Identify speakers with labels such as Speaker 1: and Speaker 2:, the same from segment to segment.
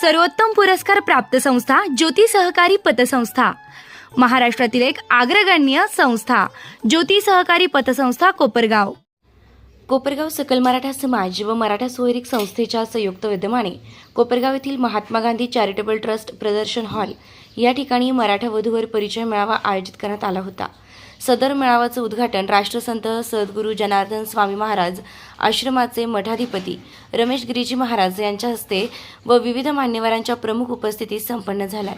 Speaker 1: सर्वोत्तम पुरस्कार प्राप्त संस्था ज्योती सहकारी पतसंस्था. महाराष्ट्रातील एक अग्रगण्य संस्था ज्योती सहकारी पतसंस्था कोपरगाव. कोपरगाव सकल मराठा समाज व मराठा सोयरिक संस्थेच्या संयुक्त विद्यमाने कोपरगाव येथील महात्मा गांधी चॅरिटेबल ट्रस्ट प्रदर्शन हॉल या ठिकाणी मराठा वधूवर परिचय मेळावा आयोजित करण्यात आला होता. सदर मेळाव्याचं उद्घाटन राष्ट्रसंत सद्गुरू जनार्दन स्वामी महाराज आश्रमाचे मठाधिपती रमेश गिरीजी महाराज यांच्या हस्ते व विविध मान्यवरांच्या प्रमुख उपस्थितीत संपन्न झालाय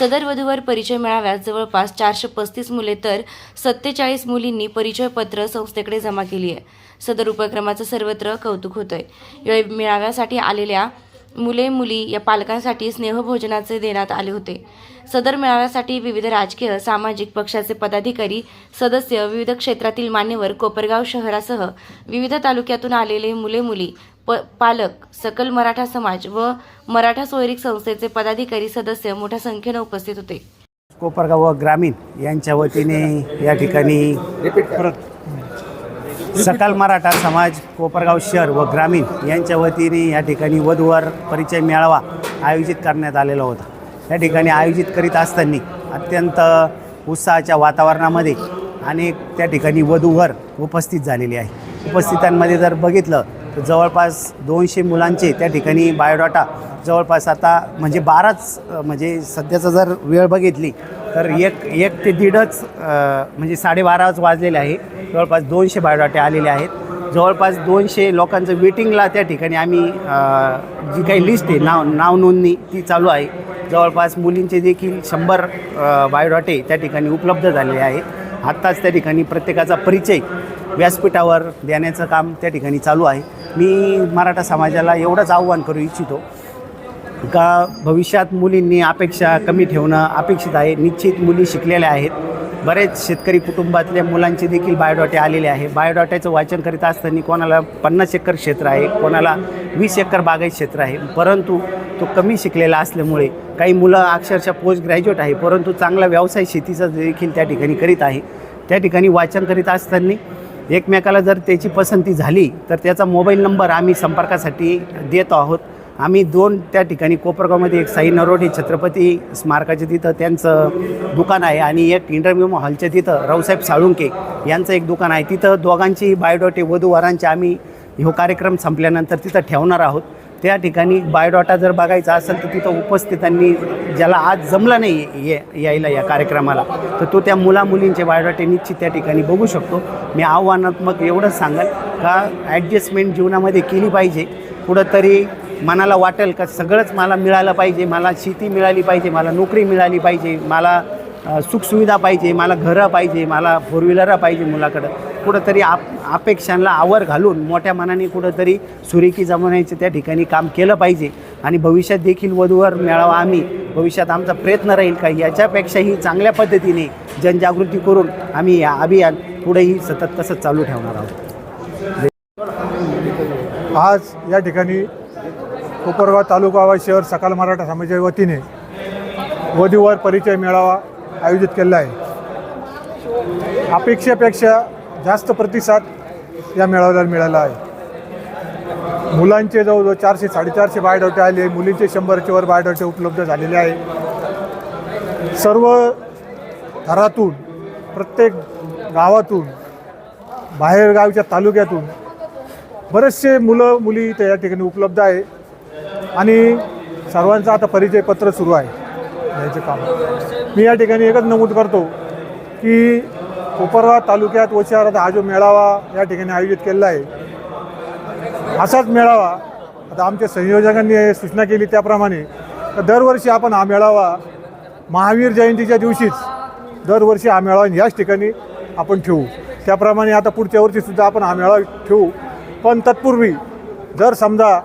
Speaker 1: सदर वधूवर परिचय मेळाव्यात जवळपास चारशे पस्तीस मुले तर सत्तेचाळीस मुलींनी परिचय पत्र संस्थेकडे जमा केली आहे. सदर उपक्रमाचं सर्वत्र कौतुक होतंय. या मेळाव्यासाठी आलेल्या मुले मुली या पालकांसाठी स्नेहभोजनाचे देण्यात आले होते. सदर मेळाव्यासाठी विविध राजकीय सामाजिक पक्षाचे पदाधिकारी सदस्य विविध क्षेत्रातील मान्यवर कोपरगाव शहरासह विविध तालुक्यातून आलेले मुले मुली प पालक सकल मराठा समाज व मराठा सोयरीक संस्थेचे पदाधिकारी सदस्य मोठ्या संख्येनं उपस्थित होते.
Speaker 2: कोपरगाव व ग्रामीण यांच्या वतीने या ठिकाणी सकाल मराठा समाज कोपरगाव शहर व ग्रामीण यांच्या वतीने या ठिकाणी वधूवर परिचय मेळावा आयोजित करण्यात आलेला होता. या ठिकाणी आयोजित करीत असताना अत्यंत उत्साहाच्या वातावरणामध्ये अनेक त्या ठिकाणी वधूवर उपस्थित झालेली आहे. उपस्थितांमध्ये जर बघितलं तर जवळपास दोनशे मुलांचे त्या ठिकाणी बायोडाटा जवळपास आता म्हणजे बाराच म्हणजे सध्याचा जर वेळ बघितली तर एक एक ते दीडच म्हणजे साडेबाराच वाजलेले आहे. जवळपास दोनशे बायोडाटे आलेले आहेत. जवळपास दोनशे लोकांचं वेटिंगला त्या ठिकाणी आम्ही जी काही लिस्ट आहे नाव नाव नोंदणी ती चालू आहे. जवळपास मुलींचे देखील शंभर बायोडाटे त्या ठिकाणी उपलब्ध झालेले आहे आत्ताच त्या ठिकाणी प्रत्येकाचा परिचय व्यासपीठावर देण्याचं काम त्या ठिकाणी चालू आहे. मी मराठा समाजाला एवढंच आव्हान करू इच्छितो का भविष्यात मुलींनी अपेक्षा कमी ठेवणं अपेक्षित आहे. निश्चित मुली शिकलेल्या आहेत. बरेच शेतकरी कुटुंबातल्या मुलांचे देखील बायोडॉटे आलेले आहे. बायोडॉट्याचं वाचन करीत असताना कोणाला पन्नास एकर क्षेत्र आहे कोणाला वीस एकर बागायत क्षेत्र आहे. परंतु तो कमी शिकलेला असल्यामुळे काही मुलं अक्षरशः पोस्ट ग्रॅज्युएट आहे परंतु चांगला व्यवसाय शेतीचा देखील त्या ठिकाणी करीत आहे. त्या ठिकाणी वाचन करीत असताना एकमेकाला जर त्याची पसंती झाली तर त्याचा मोबाईल नंबर आम्ही संपर्कासाठी देतो आहोत. आम्ही दोन त्या ठिकाणी कोपरगावमध्ये एक साई नरोडे छत्रपती स्मारकाच्या तिथं त्यांचं दुकान आहे आणि एक इंटरव्ह्यू हॉलच्या तिथं रावसाहेब साळुंके यांचं एक दुकान आहे. तिथं दोघांची बायोडॉटे वधूवरांचे आम्ही ह्यो कार्यक्रम संपल्यानंतर तिथं ठेवणार आहोत. त्या ठिकाणी बायोडॉटा जर बघायचा असेल तर तिथं उपस्थितांनी ज्याला आज जमला नाही ये यायला या कार्यक्रमाला तर तो त्या मुला मुलींचे बायोडाटे निश्चित त्या ठिकाणी बघू शकतो. मी आव्हानात्मक एवढंच सांगाल का ॲडजस्टमेंट जीवनामध्ये केली पाहिजे. कुठंतरी मनाला वाटेल का सगळंच मला मिळालं पाहिजे मला शेती मिळाली पाहिजे मला नोकरी मिळाली पाहिजे मला सुखसुविधा पाहिजे मला घरं पाहिजे मला फोर व्हीलरं पाहिजे मुलाकडं. कुठंतरी आप अपेक्षांना आवर घालून मोठ्या मनाने कुठंतरी सुरेखी जमवण्याचं त्या ठिकाणी काम केलं पाहिजे. आणि भविष्यात देखील वधूवर मिळावा आम्ही भविष्यात आमचा प्रयत्न राहील का याच्यापेक्षाही चांगल्या पद्धतीने जनजागृती करून आम्ही या अभियान पुढेही सतत तसंच चालू ठेवणार आहोत.
Speaker 3: आज या ठिकाणी कोपरगाव तालुका व शहर सकाल मराठा समाजाच्या वतीने वधूवर परिचय मेळावा आयोजित केलेला आहे. अपेक्षेपेक्षा जास्त प्रतिसाद या मेळाव्याला मिळाला आहे. मुलांचे जवळजवळ चारशे साडेचारशे बायोडोटे आले मुलींचे शंभरचे वर बायोडोटे उपलब्ध झालेले आहे. सर्व घरातून प्रत्येक गावातून बाहेरगावच्या तालुक्यातून बरेचसे मुलं मुली त्या ठिकाणी उपलब्ध आहे. आणि सर्वांचा आता परिचय पत्र सुरू आहे. याचे काम. मी या ठिकाणी एकच नमूद करतो की कोपरवा तालुक्यात व शहरात हा जो मेळावा या ठिकाणी आयोजित केलेला आहे असाच मेळावा आता आमच्या संयोजकांनी सूचना केली त्याप्रमाणे तर दरवर्षी आपण हा मेळावा महावीर जयंतीच्या दिवशीच दरवर्षी हा मेळावा याच ठिकाणी आपण ठेवू. त्याप्रमाणे आता पुढच्या वर्षीसुद्धा आपण हा मेळावा ठेवू. पण तत्पूर्वी जर समजा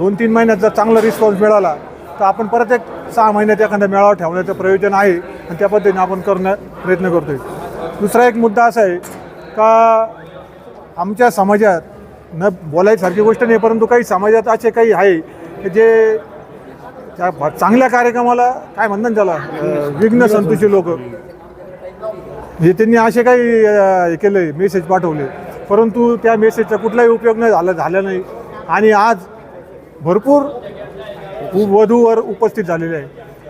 Speaker 3: दोन तीन महिन्यात जर चांगला रिस्पॉन्स मिळाला तर आपण परत एक सहा महिन्यात एखादा मेळावा ठेवण्याचं प्रयोजन आहे आणि त्या पद्धतीने आपण करण्या प्रयत्न करतो आहे दुसरा एक मुद्दा असा आहे का आमच्या समाजात न बोलायसारखी गोष्ट नाही परंतु काही समाजात असे काही आहे की जे त्या चांगल्या कार्यक्रमाला काय म्हणतात त्याला विघ्न संतोषी लोक. हे त्यांनी असे काही केले मेसेज पाठवले. परंतु त्या मेसेजचा कुठलाही उपयोग नाही झाला झाला नाही. आणि आज भरपूर वधूवर उपस्थित झालेले आहे.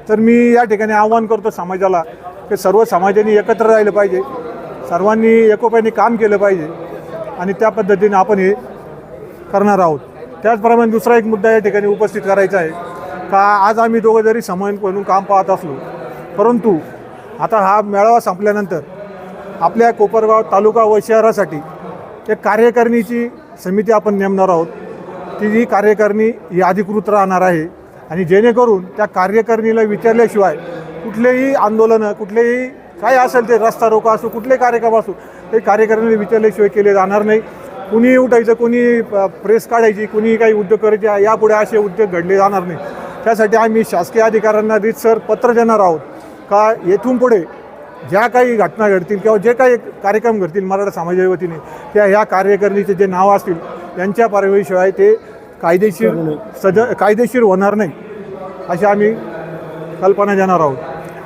Speaker 3: तर मी या ठिकाणी आव्हान करतो समाजाला की सर्व समाजाने एकत्र राहिलं पाहिजे. सर्वांनी एकोप्याने काम केलं पाहिजे. आणि त्या पद्धतीने आपण हे करणार आहोत. त्याचप्रमाणे दुसरा एक मुद्दा या ठिकाणी उपस्थित करायचा आहे. का आज आम्ही दोघं जरी समान म्हणून काम पाहत असलो परंतु आता हा मेळावा संपल्यानंतर आपल्या कोपरगाव तालुका व शहरासाठी एक कार्यकारिणीची समिती आपण नेमणार आहोत. ती जी कार्यकारिणी ही अधिकृत राहणार आहे. आणि जेणेकरून त्या कार्यकारिणीला विचारल्याशिवाय कुठलेही आंदोलनं कुठलेही काय असेल ते रस्ता रोका असो कुठले कार्यक्रम असो ते कार्यकारिणीला विचारल्याशिवाय केले जाणार नाही. कुणी उठायचं कुणी प- प्रेस काढायची कुणी काही उद्योग करायचे यापुढे असे उद्योग घडले जाणार नाही. त्यासाठी आम्ही शासकीय अधिकाऱ्यांना रीतसर पत्र देणार आहोत. का येथून पुढे ज्या काही घटना घडतील किंवा जे काही कार्यक्रम घडतील मराठा समाजाच्या वतीने त्या ह्या कार्यकारिणीचे जे नाव असतील त्यांच्या परवानगीशिवाय ते कायदेशीर सज कायदेशीर होणार नाही अशी आम्ही कल्पना देणार आहोत.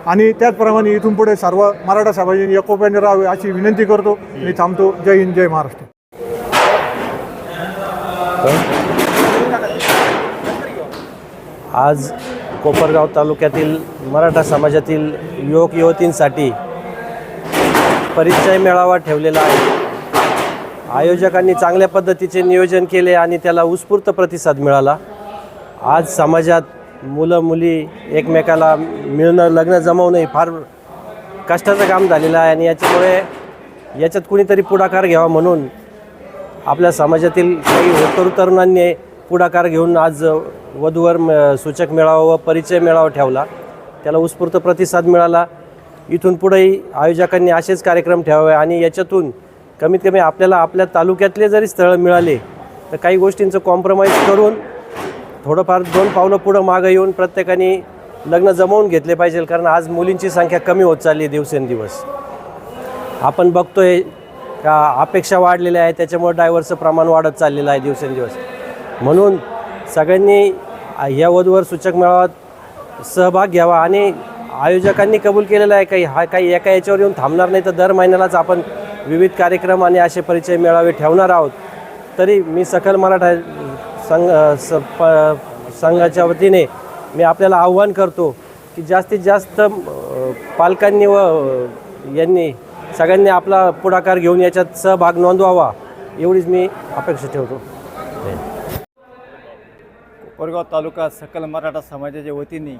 Speaker 3: आणि त्याचप्रमाणे इथून पुढे सर्व मराठा समाजाने एकोप्याने राहावे अशी विनंती करतो मी थांबतो. जय हिंद जय महाराष्ट्र.
Speaker 4: आज कोपरगाव तालुक्यातील मराठा समाजातील युवक युवतींसाठी परिचय मेळावा ठेवलेला आहे. आयोजकांनी चांगल्या पद्धतीचे नियोजन केले आणि त्याला उत्स्फूर्त प्रतिसाद मिळाला. आज समाजात मुलं मुली एकमेकाला मिळणं लग्न जमवणं हे फार कष्टाचं काम झालेलं आहे आणि याच्यामुळे याच्यात कुणीतरी पुढाकार घ्यावा म्हणून आपल्या समाजातील काही होतर तरुणांनी पुढाकार घेऊन आज वधूवर म- सूचक मेळावा व परिचय मेळावा ठेवला. त्याला उत्स्फूर्त प्रतिसाद मिळाला. इथून पुढेही आयोजकांनी असेच कार्यक्रम ठेवावे आणि याच्यातून कमीत कमी आपल्याला आपल्या तालुक्यातले जरी स्थळं मिळाले तर काही गोष्टींचं कॉम्प्रोमाइज करून थोडंफार दोन पावलं पुढं मागं येऊन प्रत्येकाने लग्न जमवून घेतले पाहिजे कारण आज मुलींची संख्या कमी होत चालली आहे दिवसेंदिवस. आपण बघतोय का अपेक्षा वाढलेल्या आहेत त्याच्यामुळे डायव्हर्सचं प्रमाण वाढत चाललेलं आहे दिवसेंदिवस. म्हणून सगळ्यांनी या वधूवर सूचक मेळाव्यात सहभाग घ्यावा आणि आयोजकांनी कबूल केलेला आहे काही हा काही एका याच्यावर येऊन थांबणार नाही तर दर महिन्यालाच आपण विविध कार्यक्रम आणि असे परिचय मेळावे ठेवणार आहोत. तरी मी सकल मराठा संघ स प संघाच्या वतीने मी आपल्याला आव्हान करतो की जास्तीत जास्त पालकांनी व यांनी सगळ्यांनी आपला पुढाकार घेऊन याच्यात सहभाग नोंदवावा एवढीच मी अपेक्षा ठेवतो.
Speaker 5: कोपरगाव तालुका सकल मराठा समाजाच्या वतीने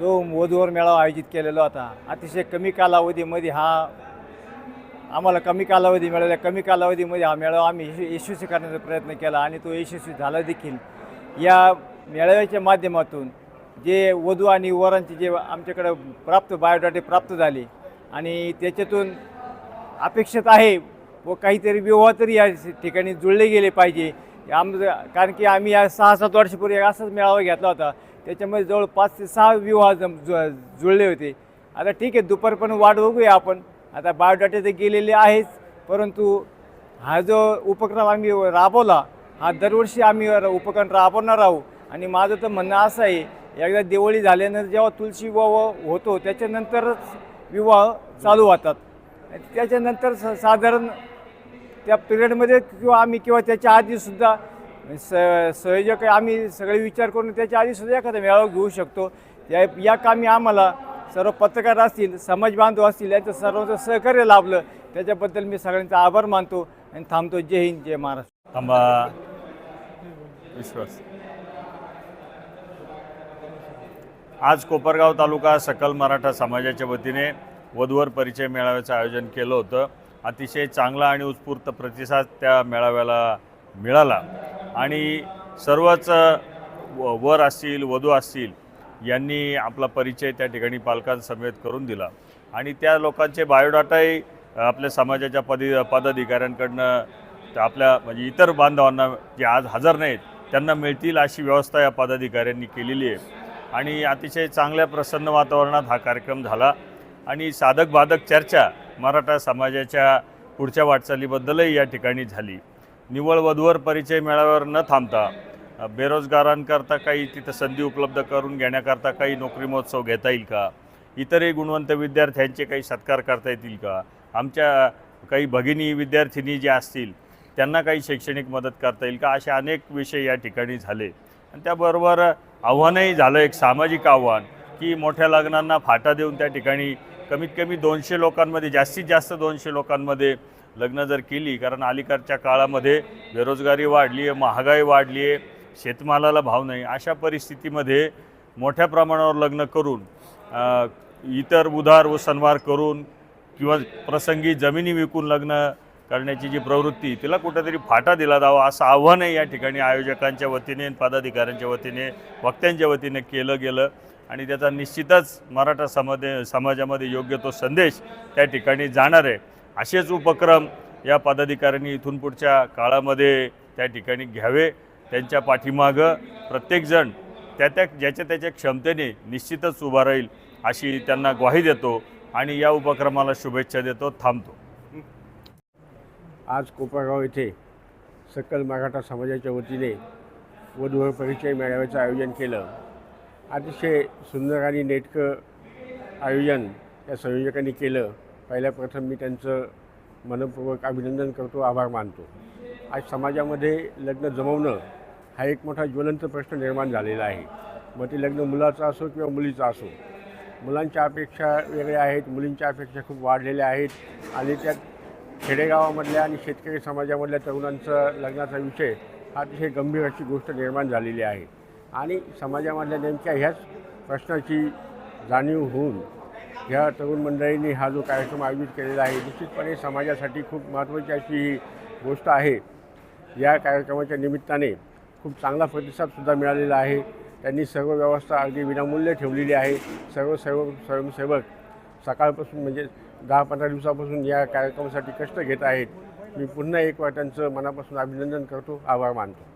Speaker 5: जो वधूवर मेळावा आयोजित केलेला होता अतिशय कमी कालावधीमध्ये हा आम्हाला कमी कालावधी मिळाल्या. कमी कालावधीमध्ये हा मेळावा आम्ही यश- यशस्वी करण्याचा प्रयत्न केला आणि तो यशस्वी झाला देखील. या मेळाव्याच्या माध्यमातून जे वधू आणि वरांचे जे आमच्याकडं प्राप्त बायोडाटे प्राप्त झाले आणि त्याच्यातून अपेक्षित आहे व काहीतरी विवाह तरी या ठिकाणी जुळले गेले पाहिजे. आम कारण की आम्ही या सहा सात वर्षापूर्वी असाच मेळावा घेतला होता. त्याच्यामध्ये जवळ पाच ते सहा विवाह जम जु- जुळले होते. आता ठीक आहे दुपारपर्यंत वाट बघूया आपण. आता बायोडाटे तर गेलेले आहेच परंतु हा जो उपक्रम आम्ही राबवला हा दरवर्षी आम्ही र- उपक्रम राबवणार आहोत. आणि माझं तर म्हणणं असं आहे एकदा दिवाळी झाल्यानंतर जेव्हा तुळशी विवाह होतो त्याच्यानंतरच विवाह चालू होतात. त्याच्यानंतर स साधारण त्या पिरियडमध्ये किंवा आम्ही किंवा त्याच्या आधीसुद्धा स संयोजक आम्ही सगळे विचार करून त्याच्या आधीसुद्धा एखादा मेळावा घेऊ शकतो. या या कामी आम्हाला सर्व पत्रकार असतील समाज बांधव असतील यांचं सर्वांचं सहकार्य लाभलं. त्याच्याबद्दल मी सगळ्यांचा आभार मानतो आणि थांबतो. जय हिंद जय महाराष्ट्र.
Speaker 6: थांबा. विश्वास. आज कोपरगाव तालुका सकल मराठा समाजाच्या वतीने वधूवर परिचय मेळाव्याचं आयोजन केलं होतं. अतिशय चांगला आणि उत्स्फूर्त प्रतिसाद त्या मेळाव्याला मिळाला. आणि सर्वच व- वर असतील वधू असतील यांनी आपला परिचय त्या ठिकाणी पालकांसमेत करून दिला. आणि त्या लोकांचे बायोडाटाही आपल्या समाजाच्या पदी पदाधिकाऱ्यांकडनं आपल्या म्हणजे इतर बांधवांना जे आज हजर नाहीत त्यांना मिळतील अशी व्यवस्था या पदाधिकाऱ्यांनी केलेली आहे. आणि अतिशय चांगल्या प्रसन्न वातावरणात हा कार्यक्रम झाला. आणि साधक बाधक चर्चा मराठा समाजाच्या पुढच्या वाटचालीबद्दलही या ठिकाणी झाली. निवळ वधूवर परिचय मेळाव्यावर न थांबता बेरोजगारांकरता काही तिथं संधी उपलब्ध करून घेण्याकरता काही नोकरी महोत्सव घेता येईल का? इतरही गुणवंत विद्यार्थ्यांचे काही सत्कार करता येतील का? आमच्या काही भगिनी विद्यार्थिनी ज्या असतील त्यांना काही शैक्षणिक मदत करता येईल का? असे अनेक विषय या ठिकाणी झाले. आणि त्याबरोबर आव्हानही झालं एक सामाजिक आव्हान की मोठ्या लग्नांना फाटा देऊन त्या ठिकाणी कमीत कमी दोनशे लोकांमध्ये जास्तीत जास्त दोनशे लोकांमध्ये लग्न जर केली कारण अलीकडच्या काळामध्ये बेरोजगारी वाढली आहे महागाई वाढली आहे शेतमालाला भाव नाही अशा परिस्थितीमध्ये मोठ्या प्रमाणावर लग्न करून इतर उधार व सन्मार करून किंवा प्रसंगी जमिनी विकून लग्न करण्याची जी प्रवृत्ती तिला कुठेतरी फाटा दिला जावा असं आव्हानही या ठिकाणी आयोजकांच्या वतीने पदाधिकाऱ्यांच्या वतीने वक्त्यांच्या वतीने केलं गेलं. आणि त्याचा निश्चितच मराठा समाजे समाजामध्ये योग्य तो संदेश त्या ठिकाणी जाणार आहे. असेच उपक्रम या पदाधिकाऱ्यांनी इथून पुढच्या काळामध्ये त्या ठिकाणी घ्यावे त्यांच्या पाठीमागं प्रत्येकजण त्या त्या ज्याच्या त्याच्या क्षमतेने निश्चितच उभा राहील अशी त्यांना ग्वाही देतो आणि या उपक्रमाला शुभेच्छा देतो थांबतो.
Speaker 7: आज कोपरगाव येथे सकल मराठा समाजाच्या वतीने वधूवर परिचय मेळाव्याचं आयोजन केलं. अतिशय सुंदर आणि नेटकं आयोजन या संयोजकांनी केलं. पहिल्या प्रथम मी त्यांचं मनपूर्वक अभिनंदन करतो आभार मानतो. आज समाजामध्ये लग्न जमवणं हा एक मोठा ज्वलंत प्रश्न निर्माण झालेला आहे. मग ते लग्न मुलाचं असो किंवा मुलीचं असो. मुलांच्या अपेक्षा वेगळ्या आहेत मुलींच्या अपेक्षा खूप वाढलेल्या आहेत आणि त्यात खेडेगावामधल्या आणि शेतकरी समाजामधल्या तरुणांचा लग्नाचा विषय हा अतिशय गंभीर अशी गोष्ट निर्माण झालेली आहे. आणि समाजामधल्या नेमक्या ह्याच प्रश्नाची जाणीव होऊन ह्या तरुण मंडळींनी हा जो कार्यक्रम आयोजित केलेला आहे निश्चितपणे समाजासाठी खूप महत्त्वाची अशी ही गोष्ट आहे. या कार्यक्रमाच्या निमित्ताने खूप चांगला प्रतिसादसुद्धा मिळालेला आहे. त्यांनी सर्व व्यवस्था अगदी विनामूल्य ठेवलेली आहे. सर्व सर्व स्वयंसेवक सकाळपासून म्हणजे दहा पंधरा दिवसापासून या कार्यक्रमासाठी कष्ट घेत आहेत. मी पुन्हा एक वेळा त्यांचं मनापासून अभिनंदन करतो. आभार मानतो.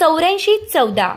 Speaker 1: चौऱ्याऐंशी चौदा.